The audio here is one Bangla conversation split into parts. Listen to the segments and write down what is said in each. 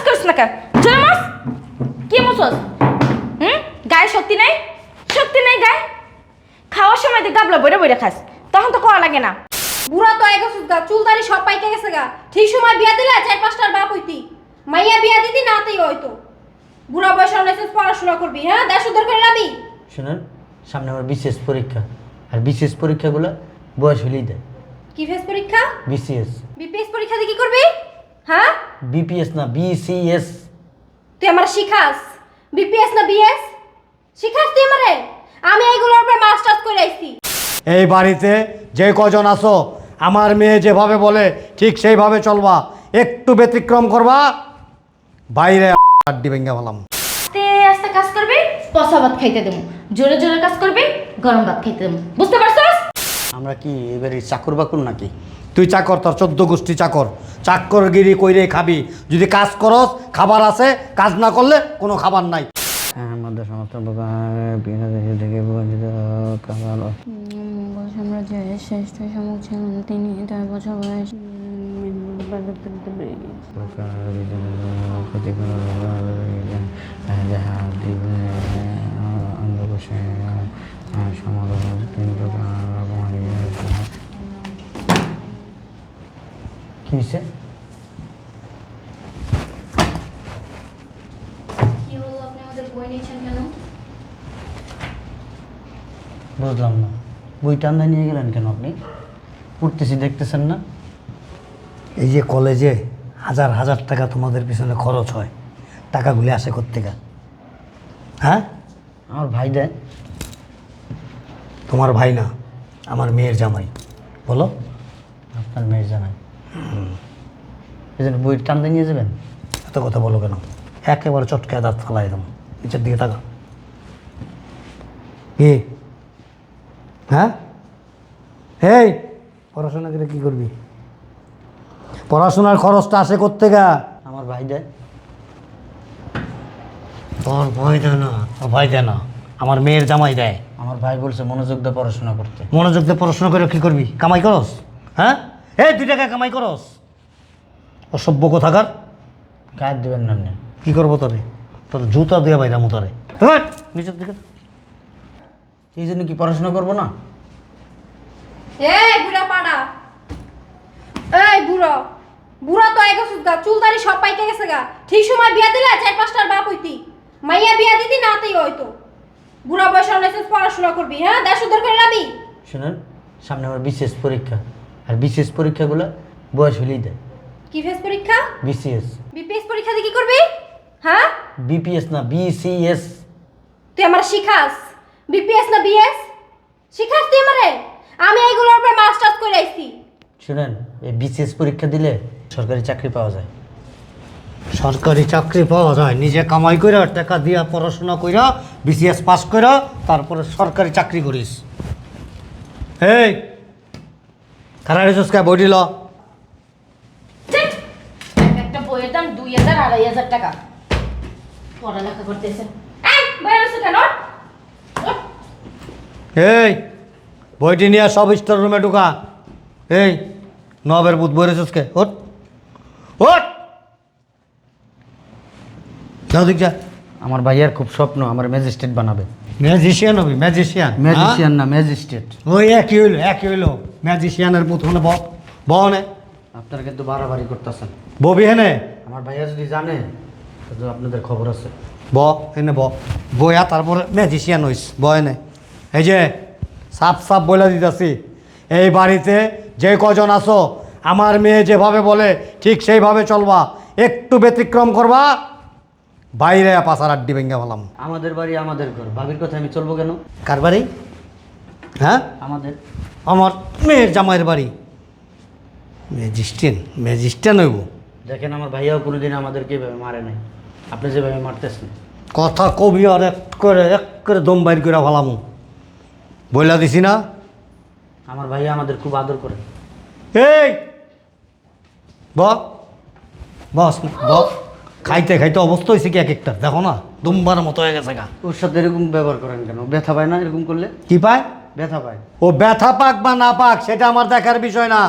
কাজ করিস না কেন? জোরে মাস কি মুছস হুম? গায়ে শক্তি নাই? শক্তি নাই গায়ে? খাওয়ার সময় তুই গাবলা বইরে বইরে খাস। তখন তো করা লাগে না। বুড়া তো এক গা চুলদারি সব পাইকে গেছে গা। ঠিক সময় বিয়া দিলে চার পাঁচটার বাপ হইতি। মাইয়া বিয়া দিতি নাতেই হয়তো। বুড়া বয়সে অনেক পড়াশোনা করবি হ্যাঁ? দেশ উদ্ধার করে যাবি শুনুন সামনে আমার বিশেষ পরীক্ষা। আর বিশেষ পরীক্ষাগুলো বয়স হলেই দেয়। কি ফেস পরীক্ষা? বিসিএস। বিপিএস পরীক্ষা দিয়ে কি করবি? হ্যাঁ? বিপিএস না বিসিএস তুই আমার শিখাস? বিপিএস না বিএস শিখাস তুই আমারে? আমি এইগুলোর উপর মাস্টার্স করে আইছি। এই বাড়িতে যে কজন আসো আমার মেয়ে যেভাবে বলে ঠিক সেইভাবে চলবা। একটু ব্যতিক্রম করবা। বাইরে আড্ডি ভেঙে বললাম আস্তে আস্তে কাজ করবি? পচা ভাত খাইতে দেবো। জোরে জোরে কাজ করবি গরম ভাত খাইতে দেবো। বুঝতে পারছস? আমরা কি এবারে চাকর বাকুর নাকি? তুই চাকর তোর চোদ্দ গোষ্ঠী চাকর। চাকরগিরি কইরে খাবি। যদি কাজ করস খাবার আছে কাজ না করলে কোনো খাবার নাই। আমাদের সমস্ত বিনোদী থেকে বঞ্চিত খাবার সাম্রাজ্যের শ্রেষ্ঠ শাসক ছিলেন তিনি তার বছর বয়স। হয়েছে কি হলো আপনি বই নিয়েছেন কেন? বুঝলাম না। বই টান্দা নিয়ে গেলেন কেন আপনি? পড়তেছি দেখতেছেন না? এই যে কলেজে হাজার হাজার টাকা তোমাদের পিছনে খরচ হয় টাকাগুলি আসে কোত্থেকে? হ্যাঁ? আমার ভাই দেয়। তোমার ভাই না আমার মেয়ের জামাই। বলো? আপনার মেয়ের জানাই এই জন্য বই টান্দা নিয়ে যাবেন? এত কথা বলো কেন? একেবারে চটকে দাঁত ফালাই দাম নিচের দিকে টাকা কি হ্যাঁ? এই পড়াশোনা করে কি করবি? পড়াশোনার খরচটা আসে কোত্থেকে? আমার ভাই দেয়। তোর ভয় দেয় না। তোর ভয় দেয় না। আমার মেয়ের জামাই দেয়। আমার ভাই বলছে মনোযোগ দিয়ে পড়াশোনা করতে। মনোযোগ দিয়ে পড়াশোনা করে কি করবি? কামাই করস? হ্যাঁ? এই দুই টাকা কামাই করস। অসভ্য কোথাকার। গায়ে দেবেন না আপনি। কি করব তোরে? তোর জুতা দিয়ে বাইরা মুতারে হ্যাঁ নিচের দিকে। এই জন্য কি পড়াশোনা করব না? এই বুড়া পাড়া। এই বুড়ো। বুড়া তো এক গা চুলদারি সব পাইকে গেছে গা। ঠিক সময় বিয়া দিলে চার পাঁচটার বাপ হইতি। মাইয়া বিয়া দিতি নাতেই হয়তো বুড়া বয়সে অনেক পড়াশোনা করবি হ্যাঁ? দেশ উদ্ধার করে যাবি শুনুন সামনে আমার বিশেষ পরীক্ষা। আর বিশেষ পরীক্ষাগুলো বয়স হলেই দেয়। কি ফেস পরীক্ষা? বিসিএস। বিপিএস পরীক্ষা দিয়ে কি করবি? হ্যাঁ? বিপিএস না বিসিএস। তুই আমার শিখাস। বিপিএস না বিএস? শিখাস তুই আমারে। আমি এইগুলোর উপর মাস্টার্স করে আইছি। শুনেন এই বিসিএস পরীক্ষা দিলে সরকারি চাকরি পাওয়া যায়। সরকারি চাকরি পাওয়া যায় নিজে কামাই করে টাকা দিয়া পড়াশোনা কইরা বিসিএস পাস কইরা তারপরে সরকারি চাকরি করিস। এই খারাপ রেসুস কে? বই দিল ছিট! এক একটা বইয়ের দাম দুই হাজার আড়াই হাজার টাকা। পড়ালেখা করতেছে। এই বইটি নিয়ে সব স্টোর রুমে ঢুকা। এই নবের বুধ বই রেসুস কে? ওট ওট যাও দিক যা। আমার ভাইয়ার খুব স্বপ্ন আমার ম্যাজিস্ট্রেট বানাবে। ম্যাজিশিয়ান হবি ম্যাজিশিয়ান ম্যাজিশিয়ান না ম্যাজিস্ট্রেট ওই একই হইল একই হইল। ম্যাজিশিয়ানের পুত হলে বনে আপনারা কিন্তু বাড়াবাড়ি করতেছেন। ববি হেনে? আমার ভাইয়া যদি জানে তো আপনাদের খবর আছে। ব এনে ব। বয়া তারপরে ম্যাজিশিয়ান হইস ব এনে এই যে সাপ সাপ বলে দিতেছি। এই বাড়িতে যে কজন আসো আমার মেয়ে যেভাবে বলে ঠিক সেইভাবে চলবা। একটু ব্যতিক্রম করবা। বাইরে পাশার আড্ডি ভেঙে বললাম আমাদের বাড়ি আমাদের ঘর। ভাবির কথা আমি চলবো কেন? কার বাড়ি? হ্যাঁ? আমাদের। আমার মেয়ের জামাইয়ের বাড়ি। ম্যাজিস্ট্রেন ম্যাজিস্ট্রেন হইব। দেখেন আমার ভাইয়াও কোনোদিন আমাদেরকে এভাবে মারে নাই। আপনি যেভাবে মারতেছেন। কথা কবি আর এক করে এক করে দম বাইর করে ভালামু বইলা দিছি না? আমার ভাইয়া আমাদের খুব আদর করে। এই! ব বস না, ব। খাইতে খাইতে অবস্থা হয়েছে কি এক একটা দেখো না দুমবার মতো হয়ে গেছে গা। ওর সাথে এরকম ব্যবহার করেন কেন? ব্যথা পায় না এরকম করলে? কি পায়? ব্যথা পায়। ও ব্যথা পাক বা না পাক সেটা আমার দেখার বিষয় না।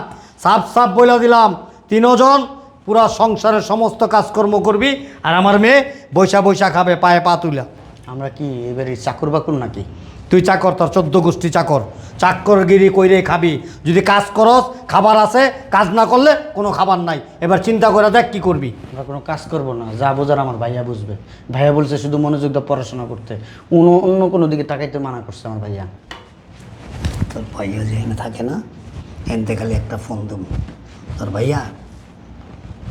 সাফ সাফ বলে দিলাম তিনজন পুরা সংসারের সমস্ত কাজকর্ম করবি আর আমার মেয়ে বৈশা বৈশা খাবে পায়ে পা তুলা আমরা কি এবারে চাকর বাকুর নাকি? তুই চাকর তোর চোদ্দ গোষ্ঠী চাকর। চাকরগিরি কইরে খাবি। যদি কাজ করস খাবার আছে কাজ না করলে কোনো খাবার নাই। এবার চিন্তা করে দেখ কি করবি। আমরা কোনো কাজ করব না যা বোঝার আমার ভাইয়া বুঝবে। ভাইয়া বলছে শুধু মনোযোগ দিয়ে পড়াশোনা করতে। অন্য অন্য কোনো দিকে তাকাইতে মানা করছে আমার ভাইয়া। তোর ভাইয়া যেখানে থাকে না এনতে খালি একটা ফোন দেবো। তোর ভাইয়া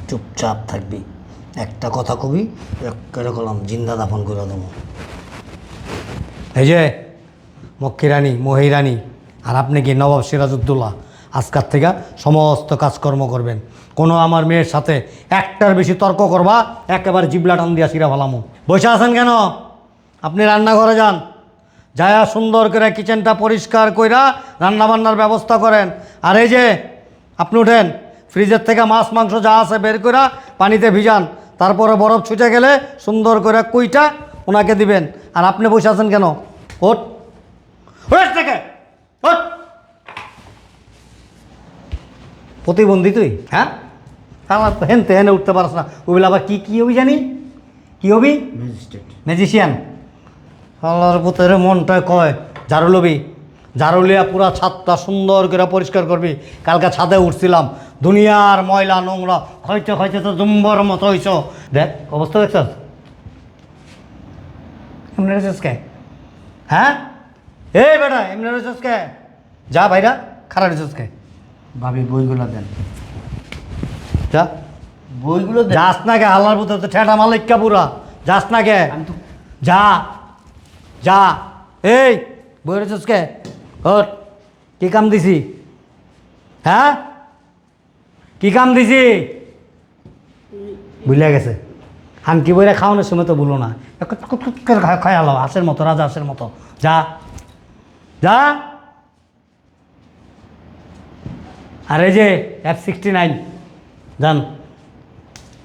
চুপচাপ থাকবি। একটা কথা কবি করে করলাম জিন্দা দাফন করে দেবো। এই যে মক্ষী রানী মহিরানী আর আপনি কি নবাব সিরাজউদ্দৌলা? আজকার থেকে সমস্ত কাজকর্ম করবেন। কোনো আমার মেয়ের সাথে একটার বেশি তর্ক করবা, একেবারে জিবলা টান দিয়া সিরা ভালামু বসে আছেন কেন? আপনি রান্নাঘরে যান। যায়া সুন্দর করে কিচেনটা পরিষ্কার কইরা রান্নাবান্নার ব্যবস্থা করেন। আর এই যে আপনি উঠেন, ফ্রিজের থেকে মাছ, মাংস যা আছে বের কইরা পানিতে ভিজান। তারপরে বরফ ছুটে গেলে সুন্দর করে কুইটা ওনাকে দিবেন। আর আপনি বসে আছেন কেন? ওট থেকে প্রতিবন্ধী তুই হ্যাঁ? আমার হেনে উঠতে পারছ না। ওগুলো আবার কি কি হবি জানি? কি হবি? ম্যাজিস্ট্রেট ম্যাজিশিয়ান আল্লাহর পুতের মনটা কয় ঝাড়ু লবি। ঝাড়ু লিয়া পুরা ছাদটা সুন্দর করে পরিষ্কার করবি। কালকে ছাদে উঠছিলাম। দুনিয়ার ময়লা নোংরা খয়তে খয়তে তো জুম্বর মতো হইছ। দেখ অবস্থা দেখছ কে? হ্যাঁ? এই বেটা এমনি রেছিস কে? যা ভাইরা খারাপ রেছিস কে? ভাবি বইগুলো দেন। যা। বইগুলো দেন। যাস না কে আল্লাহর পুত্র তো ঠেটা মালিকা পুরা? যাস না কে? যা। যা। এই বই রেছিস কে? ওর কি কাম দিছি? হ্যাঁ? কি কাম দিছি? বুঝলে গেছে। হানকি বইরা খাওয়ানোর সময় তো ভুলো না। এক কুট কুট খা- খাই আলো হাঁসের মতো রাজা হাঁসের মতো। যা। যা। আর এই যে এফ সিক্সটি নাইন যান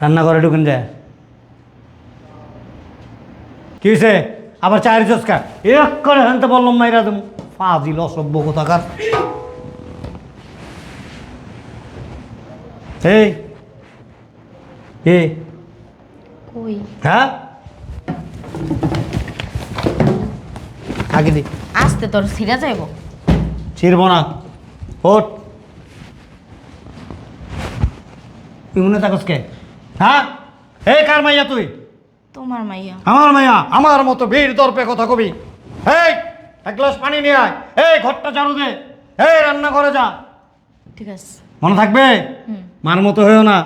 রান্নাঘরে ঢুকেন যায় কি হয়েছে আবার চায়ের চস্কা এক করে হানতে বললাম মাইরা তুমি ফাজিল অসভ্য কোথাকার। এই এ হ্যাঁ? আগে দি। আসতে তোর সিরা যাইব। ছিড়ব না। ওট তুই মনে থাকস কে? হ্যাঁ? এই কার মাইয়া তুই? তোমার মাইয়া। আমার মাইয়া আমার মতো ভিড় দর্পে কথা কবি। এই এক গ্লাস পানি নিয়ে আয়। এই ঘরটা ঝাড়ু দে। এই রান্না করে যা। ঠিক আছে। মনে থাকবে? মার মতো হয়েও না।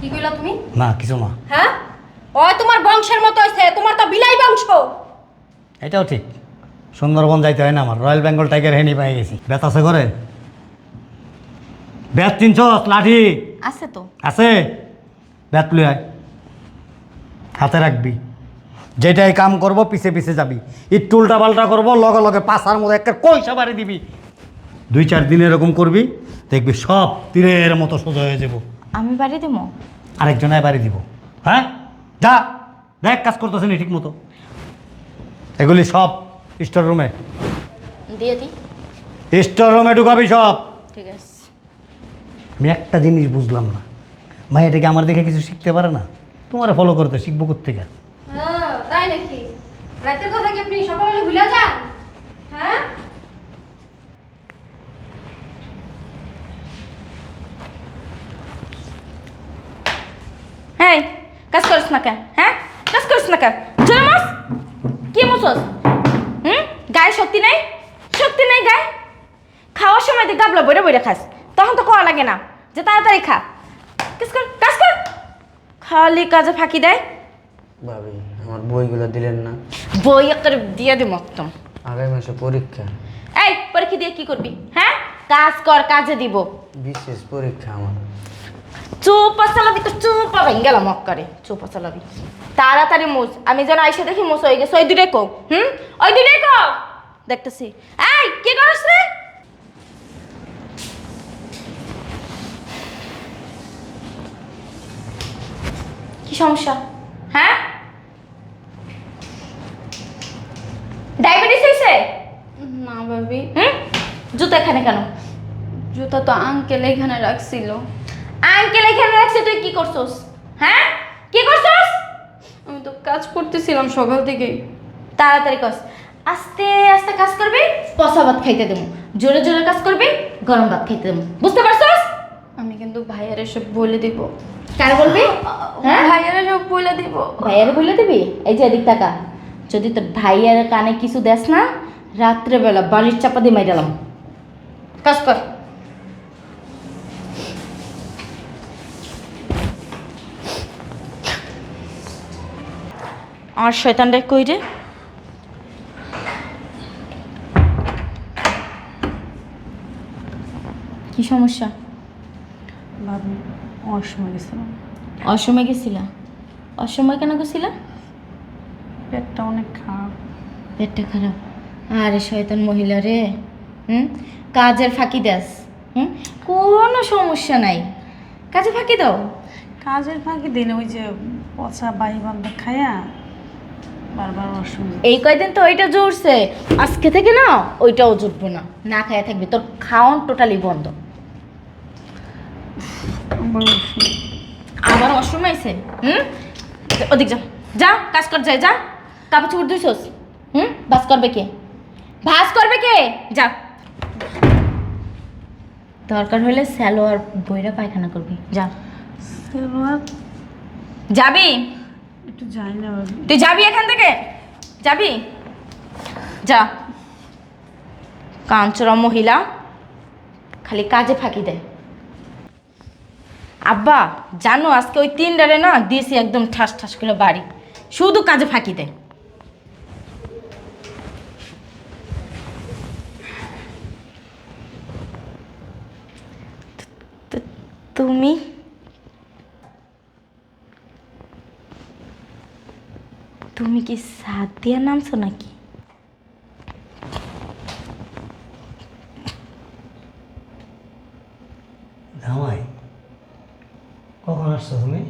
কি কইলা তুমি? না কিছু না। হ্যাঁ? ওই তোমার বংশের মতো হইছে তোমার তো বিলাই বংশ এটাও ঠিক। সুন্দরবন যাইতে হয় না আমার। রয়্যাল বেঙ্গল টাইগার হেনি পাই গেছি। বেত আছে ঘরে? বেত তিনছস লাঠি। আছে তো। আছে? বেত লুই আয়। হাতে রাখবি। যেটাই কাম করব পিছে পিছে যাবি। একটু উল্টা পাল্টা করব লগে লগে পাশার মধ্যে একটা কইসা বাড়ি দিবি। দুই চার দিন এরকম করবি দেখবি সব তীরের মতো সোজা হয়ে যাব। আমি বাড়ি দেবো আরেকজনের বাড়ি দিব। হ্যাঁ? যা। দেখ কাজ করতেছে নি ঠিক মতো এগুলি সব স্টোর রুমে? দিয়ে দিই। স্টোর রুমে ঢুকাবি সব। ঠিক আছে। আমি একটা জিনিস বুঝলাম না। ভাই এটাকে আমার দেখে কিছু শিখতে পারে না? তোমার ফলো করতে শিখব কোথেকে হ্যাঁ তাই নাকি? রাতের কথা কি আপনি সকালে ভুলে যান? হ্যাঁ? হ্যাঁ কাজ করিস না কেন? হ্যাঁ? কাজ করিস না কেন? শক্তি নেই শক্তি নেই গায়ে খাওয়ার সময় তুই গাবলা বইরে বইরে খাস তখন তো করা লাগে না যে তাড়াতাড়ি খা। কাজ কর কাজ কর। খালি কাজে ফাঁকি দেয়। ভাবি আমার বইগুলো দিলেন না। বই একটা দিয়ে দিব একদম। আগামী মাসে পরীক্ষা। এই পরীক্ষা দিয়ে কি করবি হ্যাঁ? কাজ কর কাজে দিব। বিশেষ পরীক্ষা আমার। চুপা চালাবি তো চুপা ভেঙে গেলাম মক্কারে। চুপা চালাবি। তাড়াতাড়ি মুছ আমি যেন আইসে দেখি মুছ হয়ে গেছে ওই দুটাই কো হুম? ওই দুটাই কো দেখতেছি। এই কি করছ রে? কি সমস্যা? হ্যাঁ? ডায়াবেটিস হয়েছে না ভাবি। হুম? জুতো এখানে কেন? জুতা তো আঙ্কেল এখানে রাখছিল। আঙ্কেল এখানে রাখছে তুই কি করছস? হ্যাঁ? কি করছস? আমি তো কাজ করতেছিলাম সকাল থেকে তাড়াতাড়ি কস আস্তে আস্তে কাজ করবি পচা ভাত খাইতে দেবো। জোরে জোরে কাজ করবি গরম ভাত খাইতে দেবো। বুঝতে পারছস? আমি কিন্তু ভাইয়ার এসব বলে দিব। কার বলবি? হ্যাঁ? ভাইয়ার এসব বলে দিব। ভাইয়ারে বলে দিবি? এই যে এদিক টাকা যদি তোর ভাইয়ার কানে কিছু দেস না রাত্রেবেলা বালির চাপা দিয়ে মাইরালাম কাজ কর। আর শয়তানটা কই রে? কি সমস্যা? ভাবি অসময় গেছিলাম। অসময় গেছিলা? অসময় কেন গেছিলা? পেটটা অনেক খারাপ। পেটটা খারাপ। আরে শয়তান মহিলা রে। হুম? কাজের ফাঁকি দেস। হুম? কোনো সমস্যা নাই। কাজে ফাঁকি দাও। কাজের ফাঁকি দিন ওই যে পচা বাই বান্ধব খায়া বারবার অসময় এই কয়দিন তো ওইটা জুড়ছে আজকে থেকে না ওইটাও জুটবো না। না খায়া থাকবে। তোর খাওয়ান টোটালি বন্ধ। আবার অসময় আইছে? হুম? ওদিক যা। যা কাজ কর যায় যা। কাপড় চোপড় ধুইছস? হুম? ভাস করবে কে? ভাস করবে কে? যা। দরকার হলে স্যালো আর বইরা পায়খানা করবি। যা। যাবি? একটু যাই না তুই যাবি এখান থেকে? যাবি? যা। কাঞ্চরা মহিলা খালি কাজে ফাঁকি দেয় আব্বা, জানো, আজকে ওই তিনটারে না দিয়েছি একদম ঠাস ঠাস করে বাড়ি। শুধু কাজে ফাঁকি দেয়। তুমি? তুমি কি সাত দিয়া নামছো নাকি জামাই কখন আসছো তুমি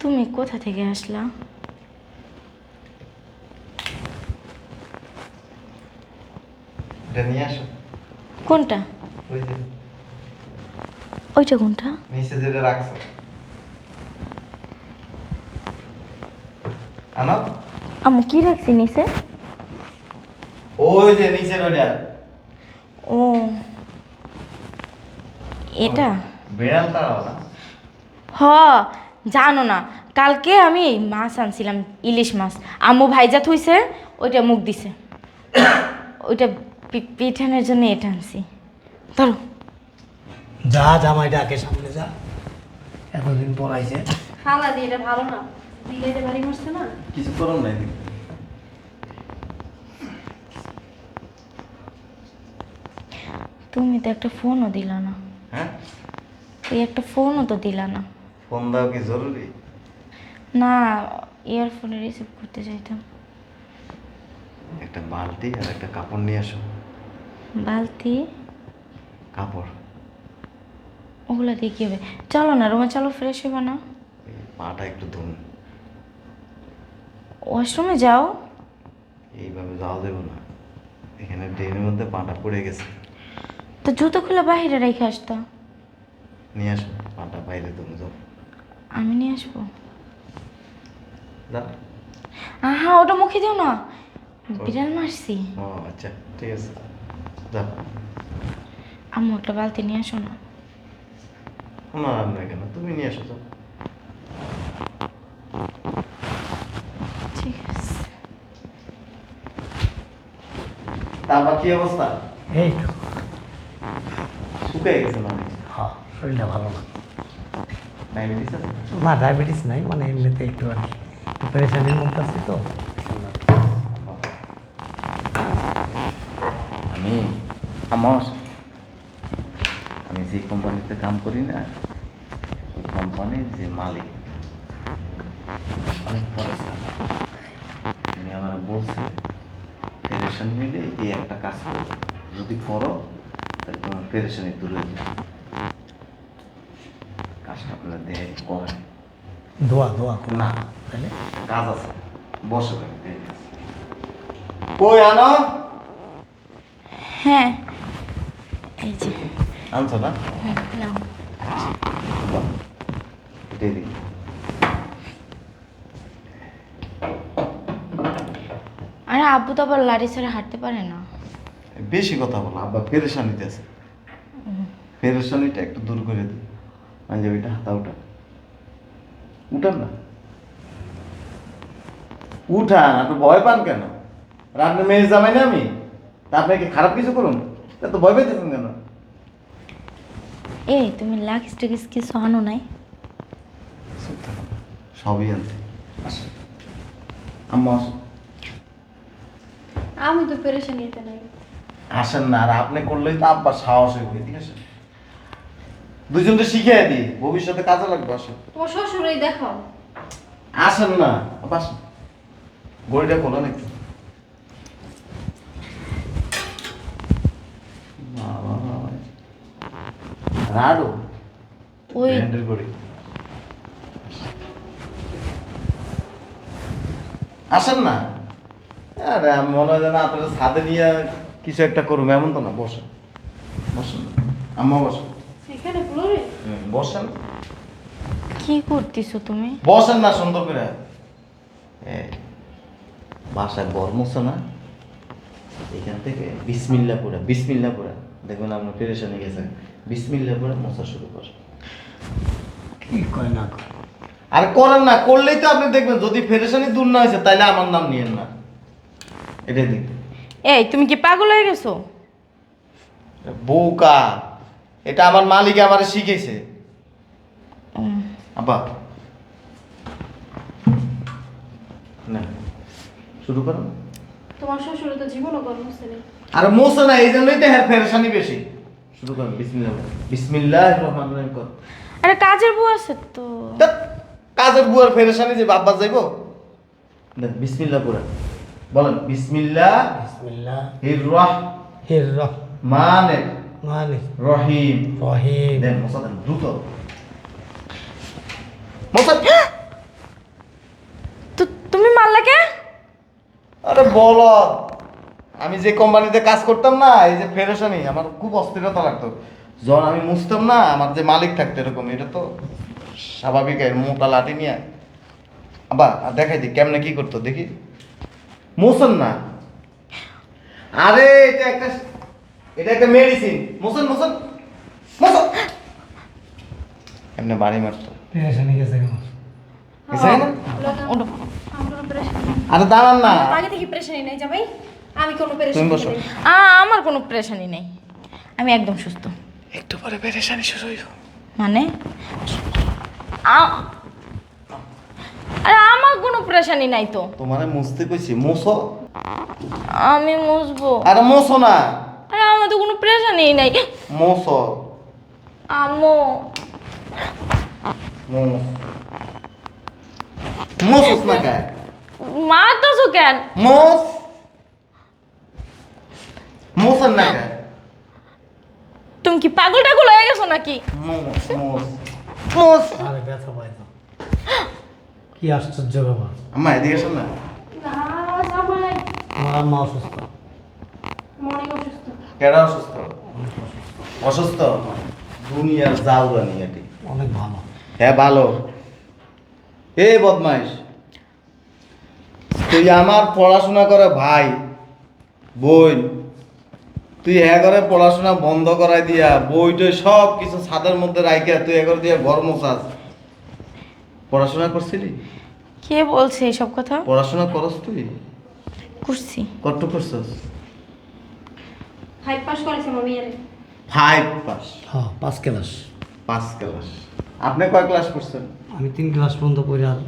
তুমি কোথা থেকে আসলা? নিয়ে আসো। কোনটা? ওইটা কোনটা? নিচে যেটা রাখছো। আনো। আমি কি রাখছি নিচে? ওই যে ওইটা ও। এটা? বিড়াল না? হ জানো না। কালকে আমি মাছ আনছিলাম ইলিশ মাছ। আম্মু ভাইজা থুইছে ওইটা মুখ দিছে। ওইটা পিঠানের জন্য এটা আনছি। ধরো। যা জামাই ডাকে সামনে যা। এতদিন পড়াইছে খালা দিয়ে এটা ভালো না। দিলে বাড়ি মারছে না। কিছু করুন নাই। তুমি তো একটা ফোনও দিলা না। হ্যাঁ? তুই একটা ফোনও তো দিলা না। ফোন দাও কি জরুরি? না ইয়ারফোনে রিসিভ করতে চাইতাম। একটা বালতি আর একটা কাপড় নিয়ে আসো। বালতি? কাপড়। ওগুলো দিয়ে কী হবে? চলো না রুমে চলো ফ্রেশ হবে না। পাটা একটু ধুন। ওয়াশরুমে যাও। এইভাবে যাওয়া দেবো না। এখানে ড্রেনের মধ্যে পাটা পড়ে গেছে। তো জুতো খুলে বাইরে রেখে আসতো। নিয়ে আসো পাটা বাইরে ধুন যাও। আমি নিয়ে আসব? যা আহা ওটা মুখে দিও না। বিড়াল মারছি। ও আচ্ছা ঠিক আছে। যা। আম্মু একটা বালতি নিয়ে আসো না। ওনার রান্না কেন তুমি নিয়ে আসো যাও ঠিক আছে। তারপর কি অবস্থা? এই তো। শুকাই গেছে মানে হ্যাঁ শরীরটা ভালো না। ডায়াবেটিস আছে? না ডায়াবেটিস নাই মানে এমনিতে একটু আর কি। প্রেশারের মধ্যে আছি তো আমি আমার আমি যে কোম্পানিতে কাম করি না ওই কোম্পানির যে মালিক অনেক বড় উনি আমার বলছে পেরেশান মিলে এই একটা কাজ করো যদি করো তাহলে তোমার পেরেশানি দূর হয়ে যাবে কাজটা আপনার দেহে করে দোয়া দোয়া করো না তাহলে কাজ আছে। বসে থাকি কই আনো? হ্যাঁ। এই যে। আনছো না? আরে আব্বু তো আবার লাড়ি ছেড়ে হাঁটতে পারে না। বেশি কথা বলো আব্বা পেরেশানিতে আছে। পেরেশানিটা একটু দূর করে দিই পাঞ্জাবিটা হাতা উঠা উঠান না? উঠান আপনি ভয় পান কেন? আর আপনি মেয়ে জামাই না আমি? তা আপনাকে খারাপ কিছু করুন? তা তো ভয় পেতেছেন কেন? এই তুমি লাক্স টিকিস কিছু আনো নাই? সবই আনতে আসেন আম্মা আমি তো পেরেশানিতে নাই। আসেন না আর আপনি করলেই তো আব্বার সাহস হয়ে হইবে ঠিক আছে? দুজন তো শিখিয়ে দিই ভবিষ্যতে কাজে লাগবে আসেন তোমার শ্বশুরই দেখো। আসেন না আব্বা আসেন। গড়িটা খোলা নাকি? রাডো ওই হ্যান্ডেল করি আসেন না। আরে মনে হয় যেন আপনারা ছাদে নিয়ে কিছু একটা করুম এমন তো না বসেন। বসেন আম্মা বসেন। এখানে ফ্লোরে বসেন। কি করতেছো তুমি? বসেন না সুন্দর করে। এই, বাসায় গরম হচ্ছে না এখান থেকে বিসমিল্লা পড়ে বিসমিল্লা পড়ে দেখবেন আপনার পেরেশানি গেছে। বিসমিল্লা পড়ে মশা শুরু করে কি কয় না আর করেন না করলেই তো আপনি দেখবেন যদি পেরেশানি দূর না হয়েছে তাহলে আমার নাম নিয়েন না। এটাই দিক এই তুমি কি পাগল হয়ে গেছো? বউকা এটা আমার মালিক আমার শিখেছে আব্বা। না। শুরু করুন তোমার শ্বশুর তো জীবনও গরম হচ্ছে না আর মোসা না এই জন্যই তো হ্যাঁ পেরেশানি বেশি। শুরু করুন বিসমিল্লাহ বিসমিল্লাহ রহমান রহিম কর। আরে কাজের বউ আছে তো। কাজের বুয়ার পেরেশানি যে বাব্বা যাইবো। দেখ বিসমিল্লাহ পুরা বলেন বিসমিল্লাহ বিসমিল্লাহ। হির রাহ। হির রহ। মানে মানে রহিম। রহিম। দেন মশা দেন দ্রুত। মশা তো তুমি মারলা কে আরে বল আমি যে কোম্পানিতে কাজ করতাম না এই যে ফেরেশানি আমার খুব অস্থিরতা লাগতো। যখন আমি মুছতাম না আমার যে মালিক থাকতো এরকম এটা তো স্বাভাবিক এর মোটা লাঠি নিয়ে। আবার আর দেখাই দি কেমনে কি করতো দেখি। মোসন না। আরে এটা একটা এটা একটা মেডিসিন মোসন মোসন মোসন এমনি বাড়ি মারতো। পেরেশানি গেছে কেন গেছে না? ওঠো। আমার কোনো পেরেশানি আরে দাঁড়ান না। আগে থেকে পেরেশানি নেই যাবাই আমি কোনো তুমি বসো। নেই আ, আমার কোনো প্রেশানি নেই। আমি একদম সুস্থ। একটু পরে পেরেশানি শুরু হইব। মানে? আ- আরে আমার কোনো প্রেশানি নাই তো। তোমারে মুছতে কইছি মোছো? আমি মুছবো। আরে মোছো না। আরে আমার তো কোনো প্রেশানি নাই। মোছো। আম্মু মোসোস না কে মারতেছো কেন মোস মোসন না কে তুমি কি পাগল টাগল হয়ে গেছো নাকি মোস মোস মোস আরে ব্যথা পাই কি আশ্চর্য ব্যাপার আম্মা এদিকে শোন না না আমার আম্মা অসুস্থ মনে অসুস্থ কেডা অসুস্থ অসুস্থ দুনিয়ার জাউরানি এটি অনেক ভালো হ্যাঁ ভালো এ বদমাইশ তুই আমার পড়াশোনা করে ভাই বোন তুই করে পড়াশোনা বন্ধ করাই দিয়া বই টই সব কিছু ছাদের মধ্যে রাইখা তুই এগর দিয়া ঘর মোছাস। পড়াশোনা করছিলি? কে বলছে এইসব কথা? পড়াশোনা করস তুই? করছি। কত করছস? ফাইভ পাস করেছে মামি আরে ফাইভ পাস হ্যাঁ পাঁচ ক্লাস পাঁচ ক্লাস আপনি কয় ক্লাস করছেন? আমি তিন ক্লাস পর্যন্ত পড়ে আর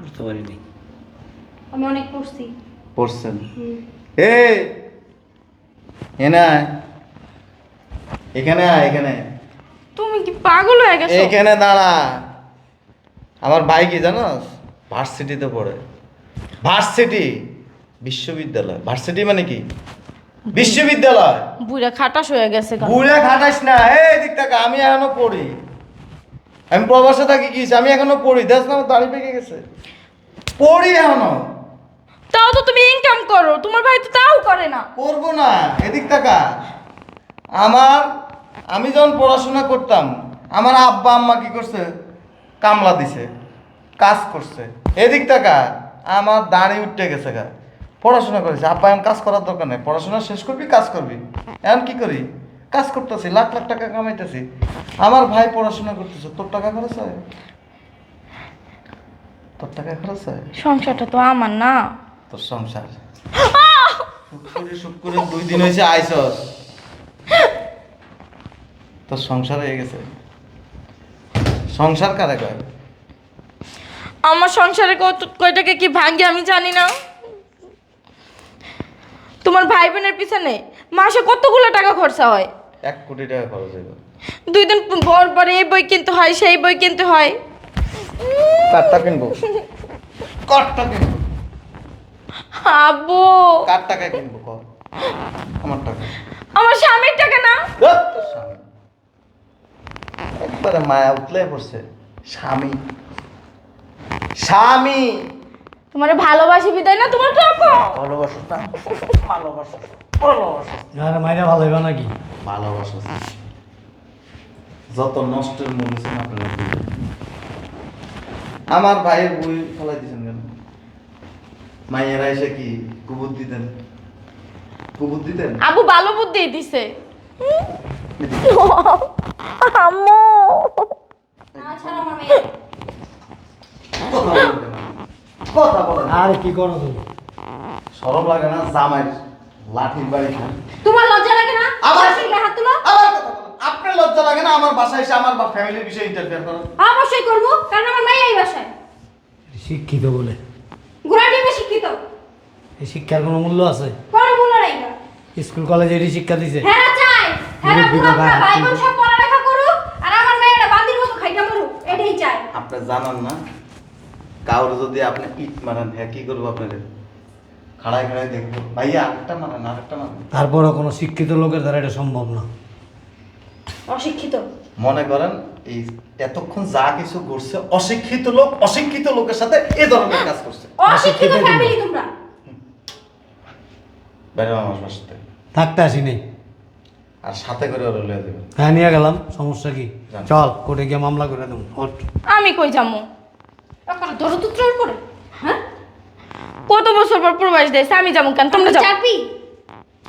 বুঝতে পারিনি। আমি অনেক পড়ছি। পড়ছেন? এ! এনে। এখানে আয় এখানে। তুমি কি পাগল হয়ে গেছো? এইখানে দাঁড়া। আমার ভাই কি জানোস? ভার্সিটিতে পড়ে। ভার্সিটি! বিশ্ববিদ্যালয়। ভার্সিটি মানে কি? বিশ্ববিদ্যালয়! বুড়া খাটাস হয়ে গেছে? বুড়ে খাটাস না। এই দিক থেকে আমি এখনও পড়ি। আমি প্রবাসে থাকি কি আমি এখনও পড়ি দেখ না দাড়ি পেকে গেছে? পড়ি এখনও। তাও তো তুমি ইনকাম করো তোমার ভাই তো তাও করে না। করব না এদিক টাকা আমার আমি যখন পড়াশোনা করতাম আমার আব্বা আম্মা কি করছে? কামলা দিছে কাজ করছে। এদিক টাকা আমার দাঁড়ি উঠতে গেছে গা। পড়াশোনা করেছে। আব্বা এখন কাজ করার দরকার নেই। পড়াশোনা শেষ করবি কাজ করবি। এখন কি করি? কাজ করতেছি লাখ লাখ টাকা কামাইতেছি। আমার ভাই পড়াশোনা করতেছে তোর টাকা খরচ হয়? তোর টাকা খরচ হয়? সংসারটা তো আমার না। তোর সংসার। শুক্রে দুই দিন হয়েছে আইসস। তোর সংসার হয়ে গেছে। সংসার কারে কয়? আমার সংসারে কয়টাকে কি ভাঙ্গে আমি জানি না। তোমার ভাই বোনের পিছনে মাসে কতগুলো টাকা খরচা হয়? এক কোটি টাকা খরচ হইব দুই দিন পর পর এই বই কিনতে হয় সেই বই কিনতে হয়। কারটা কিনবো? কারটা কিনবো? আব্বু। কার টাকায় কিনবো কর আমার টাকা। আমার স্বামীর টাকা না। একবারে মায়া উঠলে পড়ছে। স্বামী। স্বামী। তোমার ভালোবাসি বিদায় না তোমার টাকা? ভালোবাসো না। ভালোবাসো। ভালোবাসো। আর মাইরা ভালো হইবা নাকি? ভালোবাসো। যত নষ্টের মূল হচ্ছেন আপনারা আমার ভাইয়ের বই ফেলাই দিয়েছেন কেন? মাইয়েরা এসে কি কুবুর দিতেন? কুবুর দিতেন? আবু ভালো বুদ্ধি দিছে। আম্মু। কথা বলেন। আর কি করো তুমি? সরম লাগে না জামাই লাঠির বাড়ি খান। তোমার লজ্জা লাগে না? আমার গায়ে হাত তুলো। আপনার লজ্জা লাগে না? আমার বাসায় এসে আমার ফ্যামিলির বিষয়ে ইন্টারফেয়ার করেন অবশ্যই করব কারণ আমার মেয়ে এই বাসায়। শিক্ষিত বলে। টিমে শিক্ষিত। এই শিক্ষার কোনো মূল্য আছে? কোনো মূল্য নাই স্কুল কলেজে এটি শিক্ষা দিছে? হ্যাঁ চাই হ্যাঁ পুরো ভাই বোন সব পড়ালেখা করুক আর আমার মেয়েটা বান্দির মতো খাইটা মরুক এটাই চাই। আপনি জানান না কাউর যদি আপনি ইট মারেন হ্যাঁ কি করব আপনাদের? খাড়ায় খাড়ায় দেখব। ভাইয়া আরেকটা মারেন আরেকটা মারেন। তারপরও কোনো শিক্ষিত লোকের দ্বারা এটা সম্ভব না। অশিক্ষিত? মনে করেন এই এতক্ষণ যা কিছু ঘটছে অশিক্ষিত লোক অশিক্ষিত লোকের সাথে এ ধরনের কাজ করছে। অশিক্ষিত ফ্যামিলি তোমরা? বাইরে আমার বাসাতে থাকতে আসি নেই আর সাথে করে ওরা লয়ে দেবেন। হ্যাঁ নিয়ে গেলাম সমস্যা কি? চল কোর্টে গিয়ে মামলা করে দেবো। আমি কই যাব? এখন দরদুত্রের উপরে হ্যাঁ? কত বছর পর প্রবাস দিয়েছে আমি যাব কেন তোমরা যাও। চাপি।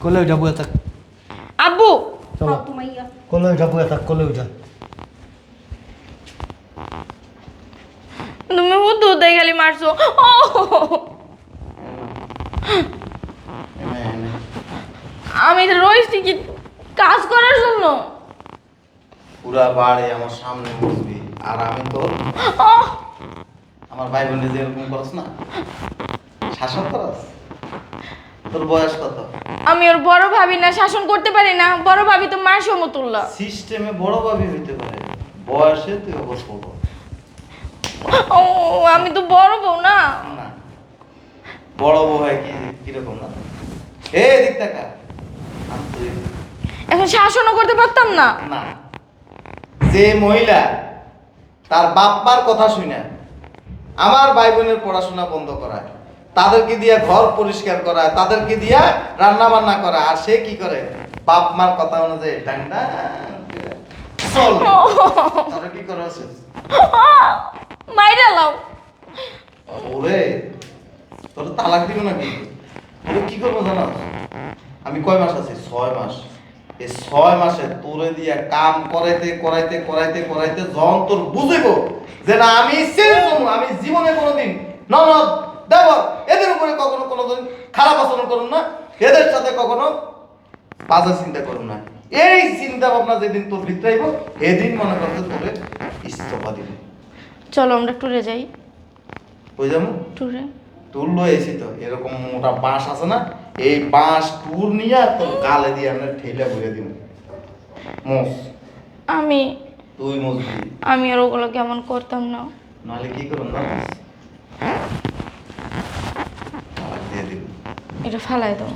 কোলে বয়ে থাক। আব্বু! চলো। কোলে উঠা বয়ে থাক কোলে উঠা তুমি হুদু দিয়ে গেলি মারছো। ও। আমি তো রয়েছি কি কাজ করার জন্য? পুরা বাড়ি আমার সামনে বসবি আর আমি তো আমার ভাই বোনের যে এরকম করস না? শাসন করস তোর বয়স কত? আমি ওর বড় ভাবি না শাসন করতে পারি না। বড় ভাবি তো মার সমতুল্য। সিস্টেমে বড় ভাবি হইতে পারে। বয়সে তুই অবশ্য বড়। ও আমি তো বড় বউ না। না। বড় বউ হয় কি কীরকম না? এ দিক টাকা এখন শাসনও করতে পারতাম না। না। যে মহিলা তার বাপ মার কথা শুনে আমার ভাই বোনের পড়াশোনা বন্ধ করায় তাদেরকে দিয়ে ঘর পরিষ্কার করায় তাদেরকে দিয়ে রান্না বান্না করায় আর সে কি করে? বাপ মার কথা অনুযায়ী করে চলে। তারা কি করে আছে মাইরা লাও। ওরে তোর তালাক দিব নাকি? ওরে কি করব জানো? আমি কয় মাস আছি? ছয় মাস। এই ছয় মাসে তোরে দিয়ে কাম করাইতে করাইতে করাইতে করাইতে যখন তোর বুঝিব যে না আমি আমি জীবনে কোনোদিন ননদ দেব এদের উপরে কখনো কোনোদিন খারাপ আচরণ করুন না এদের সাথে কখনো বাজে চিন্তা করুন না। এই চিন্তা ভাবনা যেদিন তোর ভিতরে আইব এদিন মনে করতে তোরে ইস্তফা দিব। চলো আমরা ট্যুরে যাই। বুঝে যাব? ট্যুরে। টুর লয়েছি তো এরকম মোটা বাঁশ আছে না এই বাঁশ টুর নিয়ে তোর গালে দিয়ে আমরা ঠেলে বলে দিব মোস। আমি তুই মসবি আমি আর ওগুলো কেমন করতাম না। নাহলে কি করুন না? এটা ফালাই দাও।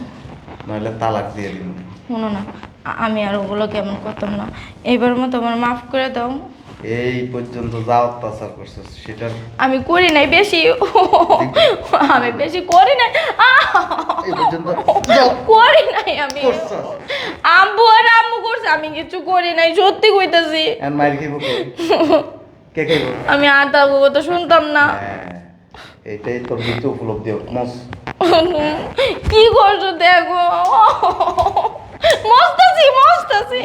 নাহলে তালাক দিয়ে দিব। শোনো না আমি আর ওগুলো কেমন করতাম না। এইবার মতো আমার মাফ করে দাও। এই পর্যন্ত যা অত্যাচার করছিস সেটার আমি করি নাই বেশি। আমি বেশি করি নাই। এই পর্যন্ত করি নাই আমি। আম্মু আর আম্মু করছে আমি কিছু করি নাই সত্যি কইতাছি। আর মাইর খাইব কে খাইব আমি আতা কথা শুনতাম না। এইটাই তোর ভিতরে উপলব্ধি মস কি করছ দেখো? মস্তাছি মস্তাছি।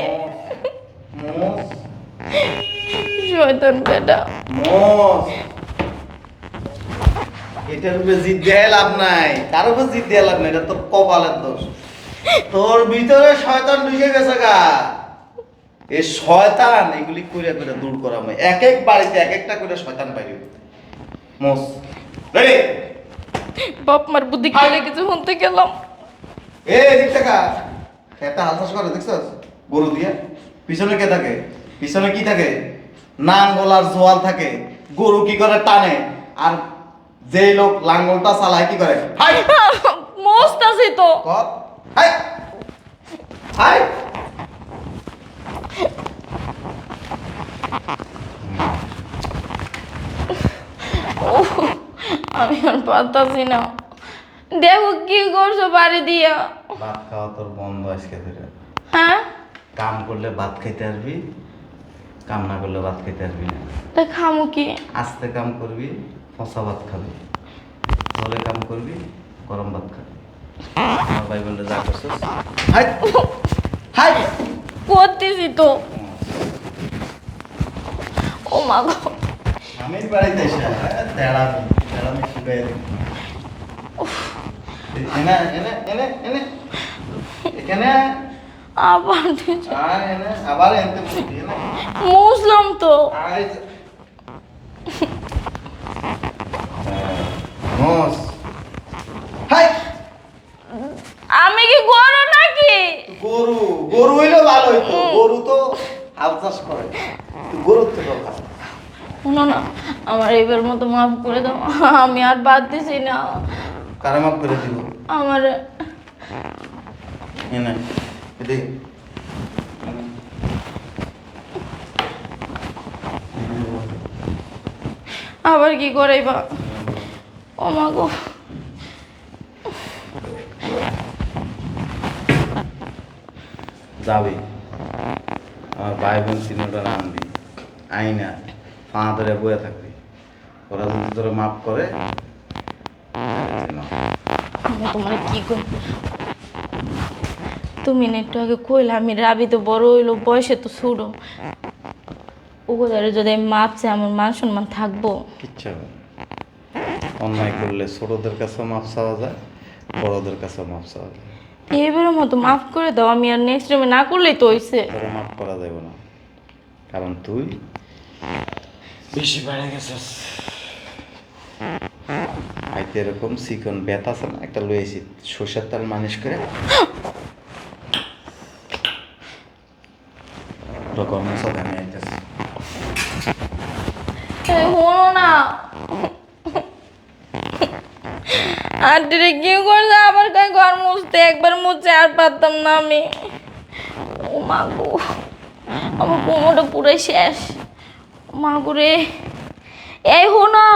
মস শয়তান বেটা। মস এটার উপরে জিদ দেয় লাভ নাই তার উপরে জিদ দেয় লাভ নাই এটা তোর কপালের দোষ। তোর ভিতরে শয়তান ঢুকে গেছে গা। এই শয়তান এগুলি করে করে দূর করা হয়। এক এক বাড়িতে এক একটা করে শয়তান বাইরে। মস রেডি বাপ মার বুদ্ধি করে কিছু শুনতে গেলাম। এ এদিক টাকা একটা হালচাস করে দেখছস? গরু দিয়ে। পিছনে কে থাকে? পিছনে কি থাকে? নাঙ্গল আর জোয়াল থাকে। গরু কি করে টানে? আর যেই লোক লাঙ্গলটা চালায় কি করে? হাই! মস্তাছি তো। হাই! হাই! আমি আর পারতাছি না। দেখো কি করছ বাড়ি দিয়া? ভাত খাওয়া তোর বন্ধ আজকে ধরে। হ্যাঁ? কাম করলে ভাত খাইতে আসবি কাম না করলে ভাত খাইতে আসবি না। তা খামু কি? আস্তে কাম করবি পচা ভাত খাবি। জোরে কাম করবি গরম ভাত খাবি। আমার ভাই বললে যা করছিস। হাই! হাই! করতেছি তো। ও মা গো। আমি বাড়িতে এসে তেড়ামি আবার আবার মুসলাম তো আমি কি গরু নাকি? গরু গরু হইলে ভালো হইতো। গরু তো হাল চাষ করে। গরুর থেকে ভালো। শোনো না আমার এবার মতো মাফ করে দাও আমি আর বাদ দিছি না। কারে মাপ করে দিব? আমার এনে এদিকে। আবার কি করাইবা ও মা গো। যাবি। আমার ভাই বোন তিনটা আনবি আইনা পা ধরে বয়ে থাকবি। ওরা যদি তোরা মাফ করে তোমার কি তুমি একটু আগে কইলে আমি রাবি তো বড় হইল বয়সে তো ছোটো। ওগুলো যদি আমি মাপ চাই আমার মান সম্মান থাকব। কিচ্ছু অন্যায় করলে ছোটদের কাছে মাপ চাওয়া যায় বড়দের কাছে মাপ চাওয়া যায়। মতো মাফ করে দাও আমি আর নেক্সট টাইমে না করলেই তো হইছে। মাফ করা যাবে না। কারণ তুই বেশি বেড়ে গেছিস আইতে এরকম চিকন আছে না একটা লয়েছি সর্ষের তেল মালিশ করে। গরম আইতেছি। হলো না। আন্টিরে কি করছে? আবার কই ঘর মুছতে একবার মুছে আর পারতাম না আমি। ও মা গো আমার কোমরটা পুরাই শেষ। মা গো এই হো না